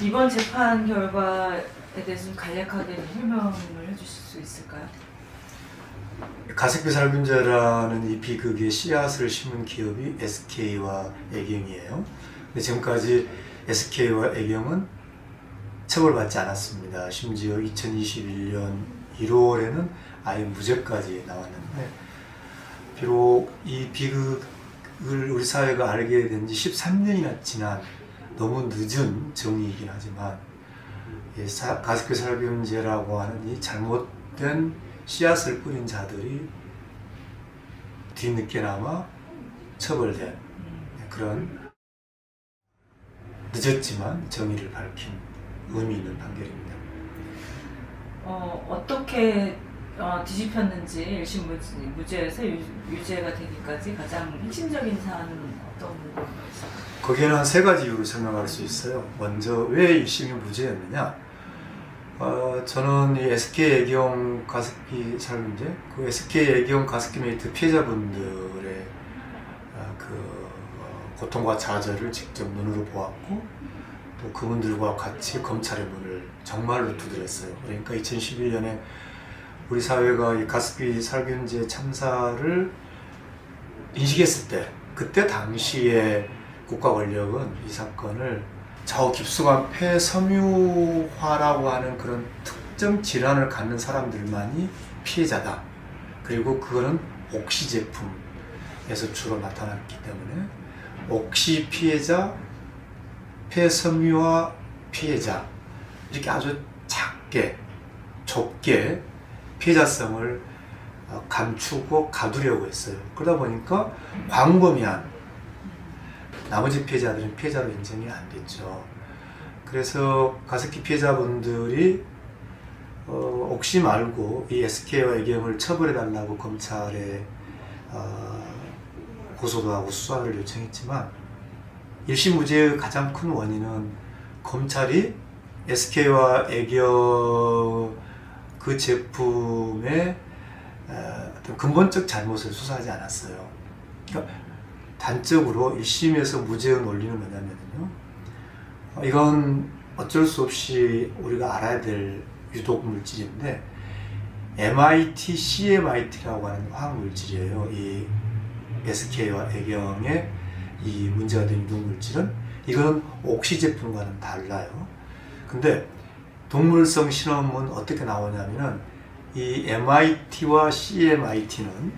이번 재판 결과에 대해서 좀 간략하게 설명을 해주실 수 있을까요? 가습기 살균제라는 이 비극의 씨앗을 심은 기업이 SK와 애경이에요. 근데 지금까지 SK와 애경은 처벌받지 않았습니다. 심지어 2021년 1월에는 아예 무죄까지 나왔는데 비록 이 비극을 우리 사회가 알게 된 지 13년이나 지난 너무 늦은 정의이긴 하지만 이 사- 가습기 살균제라고 하는 이 잘못된 씨앗을 뿌린 자들이 뒤늦게나마 처벌된 그런 늦었지만 정의를 밝힌 의미 있는 판결입니다. 어, 어떻게 어, 뒤집혔는지 1심 무죄, 무죄에서 유, 유죄가 되기까지 가장 핵심적인 사안은 어떤 부분이 있을까요? 거기에는 한 세 가지 이유를 설명할 수 있어요. 먼저 왜 1심이 무죄였느냐? 어, 저는 이 SK 애경 가습기 살균제, 그 SK 애경 가습기 메이트 피해자분들의 어, 그 어, 고통과 좌절을 직접 눈으로 보았고 또 그분들과 같이 검찰의 문을 정말로 두드렸어요. 그러니까 2011년에 우리 사회가 이 가습기 살균제 참사를 인식했을 때 그때 당시에 국가 권력은 이 사건을 저 깊숙한 폐섬유화라고 하는 그런 특정 질환을 갖는 사람들만이 피해자다. 그리고 그거는 옥시 제품에서 주로 나타났기 때문에 옥시 피해자, 폐섬유화 피해자 이렇게 아주 작게 좁게 피해자성을 어, 감추고 가두려고 했어요. 그러다 보니까 광범위한 나머지 피해자들은 피해자로 인정이 안 됐죠. 그래서 가습기 피해자분들이 어, 옥시 말고 이 SK와 애경을 처벌해달라고 검찰에 어, 고소도 하고 수사를 요청했지만 1심 무죄의 가장 큰 원인은 검찰이 SK와 애경 그 제품의 어, 어떤 근본적 잘못을 수사하지 않았어요. 그러니까 단적으로 1심에서 무죄의 논리는 뭐냐면요. 어, 이건 어쩔 수 없이 우리가 알아야 될 유독 물질인데 MIT, CMIT라고 하는 화학 물질이에요. 이 SK와 애경의 이 문제가 된 유독 물질은 이거는 옥시 제품과는 달라요. 근데 동물성 실험은 어떻게 나오냐면은 이 MIT와 CMIT는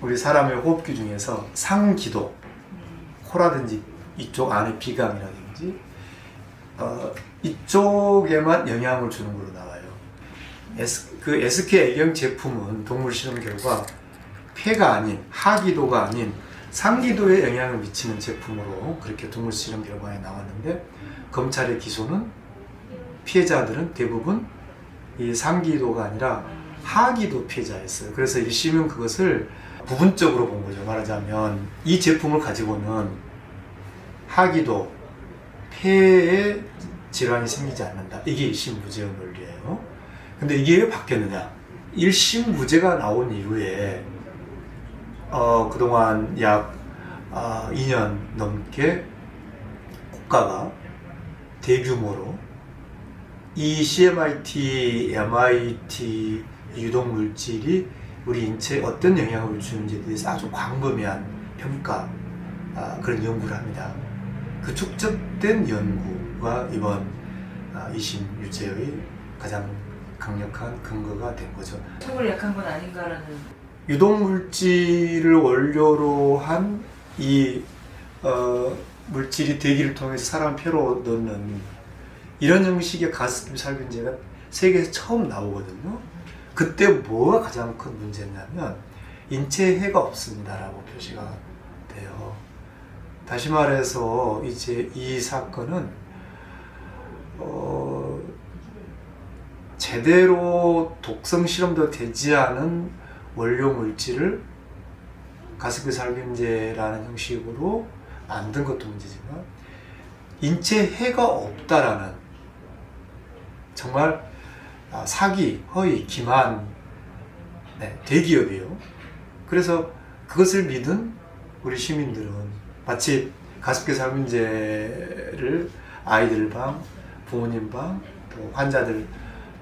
우리 사람의 호흡기 중에서 상기도, 코라든지 이쪽 안에 비강이라든지 어, 이쪽에만 영향을 주는 걸로 나와요. S, 그 SK 애경 제품은 동물 실험 결과 폐가 아닌 하기도가 아닌 상기도에 영향을 미치는 제품으로 그렇게 동물 실험 결과에 나왔는데 검찰의 기소는 피해자들은 대부분 이 상기도가 아니라 하기도 피해자였어요. 그래서 1심은 그것을 부분적으로 본 거죠. 말하자면 이 제품을 가지고는 하기도 폐에 질환이 생기지 않는다. 이게 1심 무죄의 논리예요. 근데 이게 왜 바뀌었느냐? 1심 무죄가 나온 이후에 어, 그동안 약 아, 2년 넘게 국가가 대규모로 이 CMIT, MIT 유독 물질이 우리 인체에 어떤 영향을 주는지에 대해서 아주 광범위한 평가 아, 그런 연구를 합니다. 그 축적된 연구가 이번 아, 2심 유죄의 가장 강력한 근거가 된 거죠. 속을 약한 건 아닌가라는 유독 물질을 원료로 한이 어, 물질이 대기를 통해서 사람 폐로 넣는 이런 형식의 가습기 살균제가 세계에서 처음 나오거든요. 그때 뭐가 가장 큰 문제냐면 인체에 해가 없습니다라고 표시가 돼요. 다시 말해서 이제 이 사건은 어, 제대로 독성 실험도 되지 않은 원료 물질을 가습기 살균제라는 형식으로 만든 것도 문제지만 인체 해가 없다라는 정말 아, 사기, 허위, 기만 네, 대기업이에요. 그래서 그것을 믿은 우리 시민들은 마치 가습기 살균제를 아이들 방, 부모님 방, 또 환자들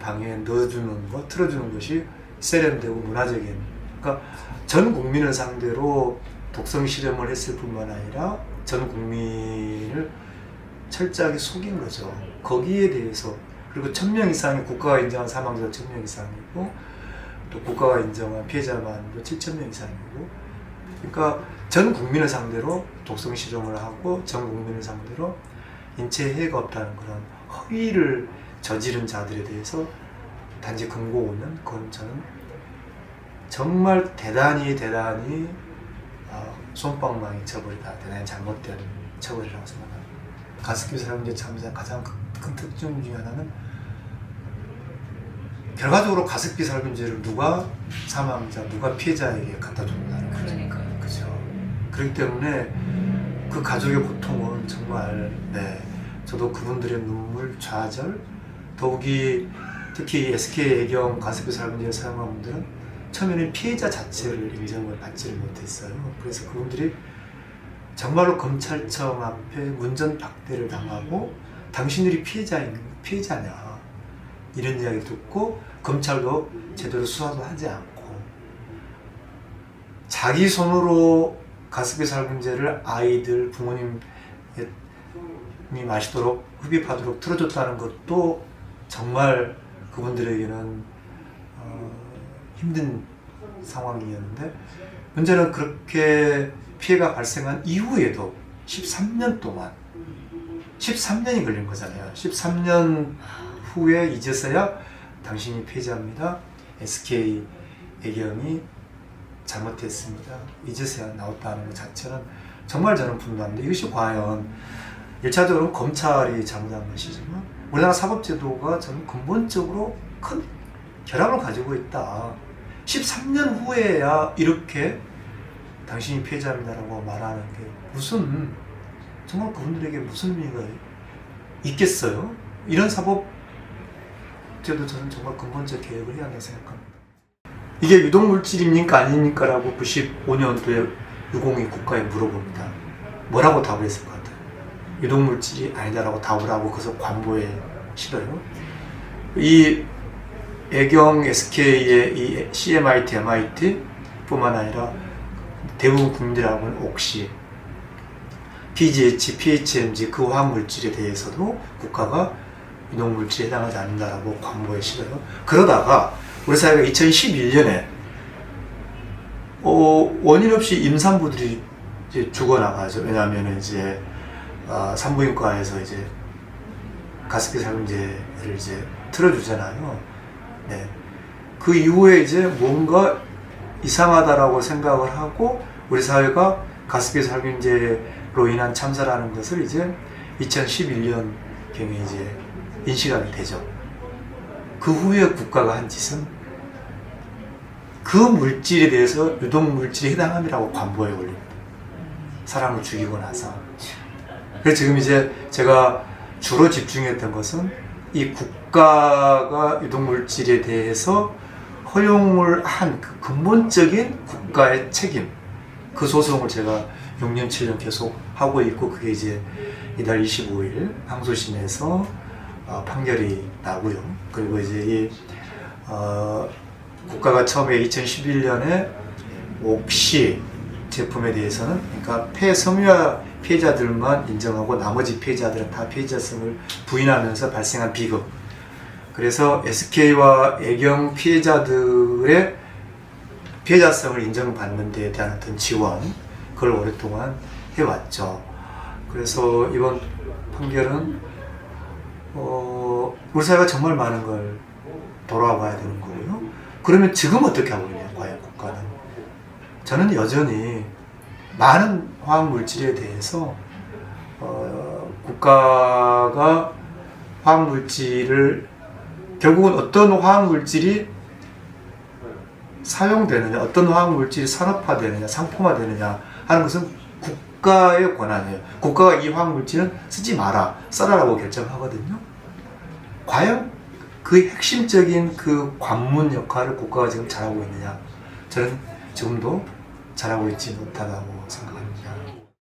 방에 넣어주는 것, 틀어주는 것이 세련되고 문화적인. 그러니까 전 국민을 상대로 독성 실험을 했을 뿐만 아니라 전 국민을 철저하게 속인 거죠. 거기에 대해서 그리고 천 명 이상의 국가가 인정한 사망자 천명 이상이고 또 국가가 인정한 피해자만도 7천 명 이상이고 그러니까 전 국민을 상대로 독성 실험을 하고 전 국민을 상대로 인체 해가 없다는 그런 허위를 저지른 자들에 대해서 단지 금고오면 그건 저는 정말 대단히 대단히 어, 손방망이 처벌이다 대단히 잘못된 처벌이라고 생각합니다. 가습기 사용제 참사 가장 큰, 큰 특징 중에 하나는 결과적으로 가습기 살균제를 누가 사망자, 누가 피해자에게 갖다 줬다는 거죠. 그러니까요. 그죠. 그렇기 때문에 그 가족의 고통은 정말 네 저도 그분들의 눈물 좌절 더욱이 특히 SK 애경 가습기 살균제를 사용한 분들은 처음에는 피해자 자체를 인정을 받지를 못했어요. 그래서 그분들이 정말로 검찰청 앞에 문전박대를 당하고 당신들이 피해자인 피해자냐? 이런 이야기 듣고 검찰도 제대로 수사도 하지 않고 자기 손으로 가습기 살균제를 아이들 부모님이 마시도록 흡입하도록 틀어줬다는 것도 정말 그분들에게는 어, 힘든 상황이었는데 문제는 그렇게 피해가 발생한 이후에도 13년 동안 13년이 걸린 거잖아요. 13년 후에 이제서야 당신이 피해자입니다. SK 애경이 잘못했습니다. 이제서야 나왔다는 것 자체는 정말 저는 분노합니다. 이것이 과연 1차적으로 검찰이 잘못한 것이지만 우리나라 사법제도가 저는 근본적으로 큰 결함을 가지고 있다. 13년 후에야 이렇게 당신이 피해자입니다라고 말하는 게 무슨 정말 그분들에게 무슨 의미가 있겠어요? 이런 사법 제도 저는 정말 근본적 개혁을 해야 한다고 생각합니다. 이게 유독물질입니까 아닙니까라고 95년도에 유공이 국가에 물어봅니다. 뭐라고 답을 했을 것 같아요? 유독물질이 아니다라고 답을 하고 그래서 관보에 실어요. 이 애경 SK의 이 CMIT, MIT 뿐만 아니라 대부분 국민들하고는 옥시, PGH, PHMG 그 화학물질에 대해서도 국가가 유독물질에 해당하지 않는다라고 광고에 실어요. 그러다가 우리 사회가 2011년에 어, 원인 없이 임산부들이 이제 죽어나가죠. 왜냐하면 이제 어, 산부인과에서 이제 가습기 살균제를 이제 틀어주잖아요. 네. 그 이후에 이제 뭔가 이상하다라고 생각을 하고 우리 사회가 가습기 살균제 로 인한 참사라는 것을 이제 2011년 경에 이제 인식하게 되죠. 그 후에 국가가 한 짓은 그 물질에 대해서 유독 물질에 해당함이라고 관보에 올립니다. 사람을 죽이고 나서. 그래서 지금 이제 제가 주로 집중했던 것은 이 국가가 유독 물질에 대해서 허용을 한 그 근본적인 국가의 책임 그 소송을 제가 6년 7년 계속 하고 있고 그게 이제 이달 25일 항소심에서 어, 판결이 나고요. 그리고 이제 이 어, 국가가 처음에 2011년에 옥시 제품에 대해서는 그러니까 폐섬유화 피해자들만 인정하고 나머지 피해자들은 다 피해자성을 부인하면서 발생한 비극. 그래서 SK와 애경 피해자들의 피해자성을 인정받는 데에 대한 어떤 지원, 그걸 오랫동안 해왔죠. 그래서 이번 판결은 어, 우리 사회가 정말 많은 걸 돌아봐야 되는 거고요. 그러면 지금 어떻게 하고 있냐, 과연 국가는. 저는 여전히 많은 화학 물질에 대해서 어, 국가가 화학 물질을 결국은 어떤 화학 물질이 사용되느냐, 어떤 화학 물질이 산업화되느냐, 상품화되느냐 하는 것은 국가의 권한이에요. 국가가 이 화학 물질은 쓰지 마라, 써라라고 결정하거든요. 과연 그 핵심적인 그 관문 역할을 국가가 지금 잘하고 있느냐? 저는 지금도 잘하고 있지 못하다고 생각합니다.